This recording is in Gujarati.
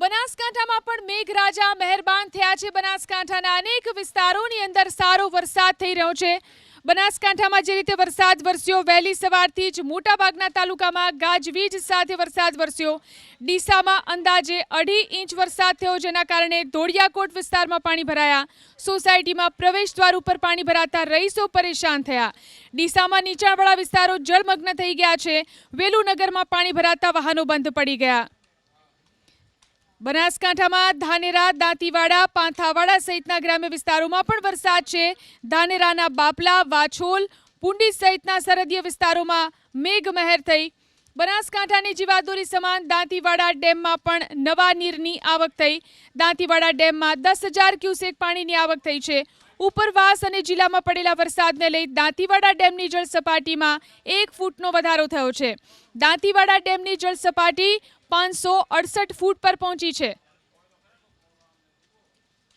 બનાસકાંઠામાં પણ મેઘરાજા મહેરબાન થયા છે. બનાસકાંઠાના અનેક વિસ્તારોની અંદર સારો વરસાદ થઈ રહ્યો છે. બનાસકાંઠામાં જે રીતે વરસાદ વરસ્યો, વહેલી સવારથી જ મોટાભાગના તાલુકામાં ગાજવીજ સાથે વરસાદ વરસ્યો. ડીસામાં અંદાજે અઢી ઇંચ વરસાદ થયો, જેના કારણે ધોળિયાકોટ વિસ્તારમાં પાણી ભરાયા. સોસાયટીમાં પ્રવેશ દ્વાર ઉપર પાણી ભરાતા રહીશો પરેશાન થયા. ડીસામાં નીચાણવાળા વિસ્તારો જળમગ્ન થઈ ગયા છે. વેલુનગરમાં પાણી ભરાતા વાહનો બંધ પડી ગયા. બનાસકાંઠામાં ધાનેરા, દાંતીવાડા, પાંથાવાડા સહિતના ગ્રામ્ય વિસ્તારોમાં પણ વરસાદ છે. ધાનેરાના બાપલા, વાછોલ, પુંડી સહિતના સરહદીય વિસ્તારોમાં મેઘમહેર થઈ. બનાસકાંઠાની જીવાદોરી સમાન દાંતીવાડા ડેમમાં પણ નવા નીરની આવક થઈ. દાંતીવાડા ડેમમાં દસ હજાર ક્યુસેક પાણીની આવક થઈ છે. ઉપરવાસ અને જિલ્લામાં પડેલા વરસાદને લઈ દાંતીવાડા ડેમની જળ સપાટીમાં એક ફૂટનો વધારો થયો છે. દાંતીવાડા ડેમની જળ સપાટી પાંચસો અડસઠ ફૂટ પર પહોંચી છે.